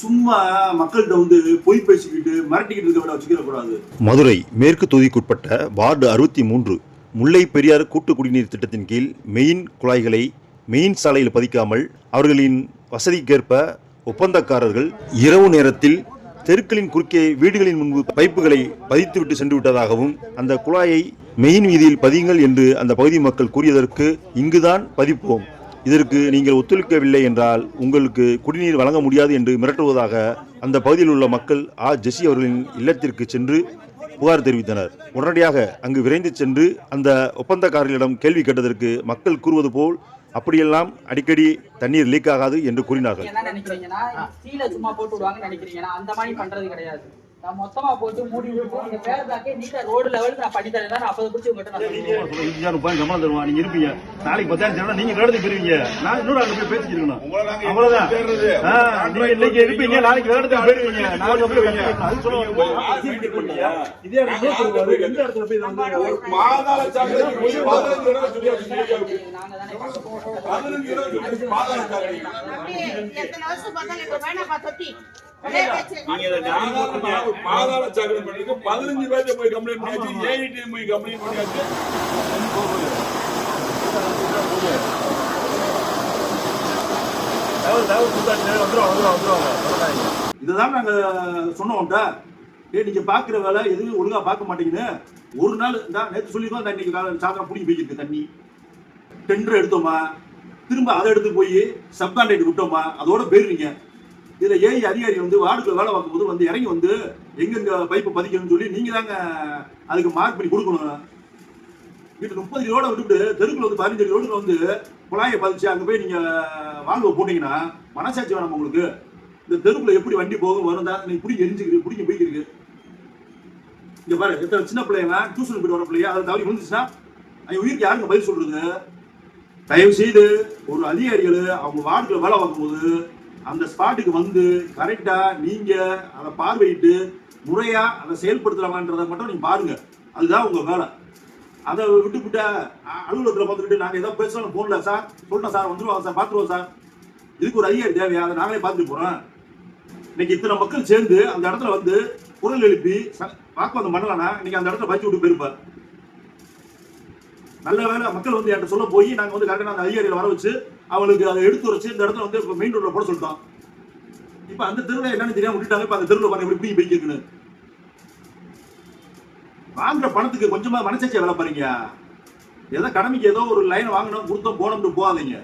சும்மா மக்கள்கிட்ட வந்து பொய் பேசிக்கிட்டு மிரட்டிக்கிட்டு இருக்க வச்சுக்கிற கூடாது மதுரை மேற்கு தொகுதிக்குட்பட்ட வார்டு அறுபத்தி மூன்று முல்லை பெரியாறு கூட்டு குடிநீர் திட்டத்தின் கீழ் மெயின் குழாய்களை மெயின் சாலையில் பதிக்காமல் அவர்களின் வசதிக்கேற்ப ஒப்பந்தக்காரர்கள் இரவு நேரத்தில் தெருக்களின் குறுக்கே வீடுகளின் முன்பு பைப்புகளை பதித்துவிட்டு சென்று விட்டதாகவும் அந்த குழாயை மெயின் வீதியில் பதியுங்கள் என்று அந்த பகுதி மக்கள் கூறியதற்கு இங்குதான் பதிப்போம். இதற்கு நீங்கள் ஒத்துழைக்கவில்லை என்றால் உங்களுக்கு குடிநீர் வழங்க முடியாது என்று மிரட்டுவதாக அந்த பகுதியில் உள்ள மக்கள் ஆ. ஜெசி அவர்களின் இல்லத்திற்கு சென்று புகார் தெரிவித்தனர். உடனடியாக அங்கு விரைந்து சென்று அந்த ஒப்பந்தக்காரர்களிடம் கேள்வி கேட்டதற்கு மக்கள் கூறுவது போல் அப்படியெல்லாம் அடிக்கடி தண்ணீர் லீக் ஆகாது என்று கூறினார்கள். நான் மொத்தமா போட்டு மூடி விட்டு நீங்க பேர் பேக்கே நீட்டா ரோடு லெவலுக்கு நான் பண்ணி தரேன். நான் அப்பதை பிடிச்சி உங்ககிட்ட நான் சொல்லுவேன். சம்பளம் தருவான் நீங்க இருப்பீங்க. நாளைக்கு பத்தாயிரம் தரணும் நீங்க வேலை பெறுவீங்க நான் இன்னொரு ஆளு போய் பேசிக்கணும் அவ்வளவுதான். ஆ, நீங்க இன்னைக்கு இருப்பீங்க நாளைக்கு வேலை பெறுவீங்க நாளைக்கு போய் இதே. எந்த இடத்துல போய் போய் பதினஞ்சு தடவை சொல்லி தானே பாதாள சாக்கடை. பண்ணிட்டு பதினஞ்சு பேர்ட்ட போய் கம்ப்ளைண்ட் பண்ணியாச்சு. ஏஐடி போய் கம்ப்ளைண்ட் பண்ணியாச்சு. இதுதான் நாங்க சொன்னோம்டா ஏ நீங்க பாக்குற வேலை எதுவும் ஒழுங்கா பார்க்க மாட்டீங்கன்னு. ஒரு நாள் இந்த நேற்று சொல்லிருக்கோம் இன்னைக்கு சாயந்தரம் பிடிங்கி போயிருக்கு தண்ணி. டெண்டர் எடுத்தோமா? திரும்ப அதை எடுத்து போய் சப்கான்ட்ராக்ட் விட்டோமா? அதோட போயிருவீங்க. இதுல ஏஐ அதிகாரி வந்து வார்டுக்குள்ள வேலை பார்க்கும்போது வந்து இறங்கி வந்து எங்கெங்க பைப்பை பதிக்கணும்னு சொல்லி நீங்க தாங்க அதுக்கு மார்க் பண்ணி கொடுக்கணும். வீட்டு முப்பது ரோட விட்டுட்டு தெருக்குள்ள வந்து பதினஞ்சு ரோடுல வந்து குழாயை பதிச்சு அங்க போய் நீங்க வாழ்வு போட்டீங்கன்னா மனசாட்சி வேணாம் உங்களுக்கு? இந்த தெருக்குள்ள எப்படி வண்டி போகும் வரும் தான் நீ பிடிக்க எரிஞ்சுக்கிட்டு பிடிக்க போய்க்கிருக்கு. இங்க பாரு எத்தனை சின்ன பிள்ளைங்க டியூஷன் போயிட்டு வர பிள்ளைங்க அதை தவறி விழுந்துச்சுன்னா அவங்க உயிருக்கு யாருங்க பதில் சொல்றது? தயவு செய்து ஒரு அதிகாரிகள் அவங்க வார்டுல வேலை பார்க்கும்போது அந்த ஸ்பாட்டுக்கு வந்து கரெக்டாக நீங்கள் அதை பார்வையிட்டு முறையாக அதை செயல்படுத்தலாமான்றதை மட்டும் நீங்கள் பாருங்கள் அதுதான் உங்கள் வேலை. அதை விட்டுவிட்ட அலுவலகத்தில் பார்த்துக்கிட்டு நாங்கள் ஏதாவது பேசலாம் ஃபோனில் சார் சொல்லிட்டோம் சார் வந்துருவாங்க சார் பார்த்துருவோம் சார் இதுக்கு ஒரு அதிகாரி தேவையா? அதை நாங்களே பார்த்துட்டு போகிறோம் இன்னைக்கு இத்தனை மக்கள் சேர்ந்து அந்த இடத்துல வந்து குரல் எழுப்பி ச- வாக்குவாதம் பண்ணலன்னா இன்னைக்கு அந்த இடத்துல பச்சு விட்டு போயிருப்பார். நல்ல வேலை மக்கள் வந்து என்கிட்ட சொல்ல போய் நாங்கள் வந்து கரெக்டாக அந்த அதிகாரியில் வர வச்சு அவளுக்கு அதை எடுத்து வச்சு இந்த இடத்துல வந்து இப்போ மெயின் ரோட்ல போட சொல்லிட்டான். இப்போ அந்த தெருவில் என்னன்னு தெரியாம விட்டுட்டாங்க. இப்போ அந்த தெருவில் பாருங்க எப்படி இப்படி போய்க்குன்னு வாங்குற பணத்துக்கு கொஞ்சமா மனசாட்சியை வேலை பாருங்க. ஏதோ கடமைக்கு ஏதோ ஒரு லைன் வாங்கணும் கொடுத்தோம் போனோம்னு போகாதீங்க.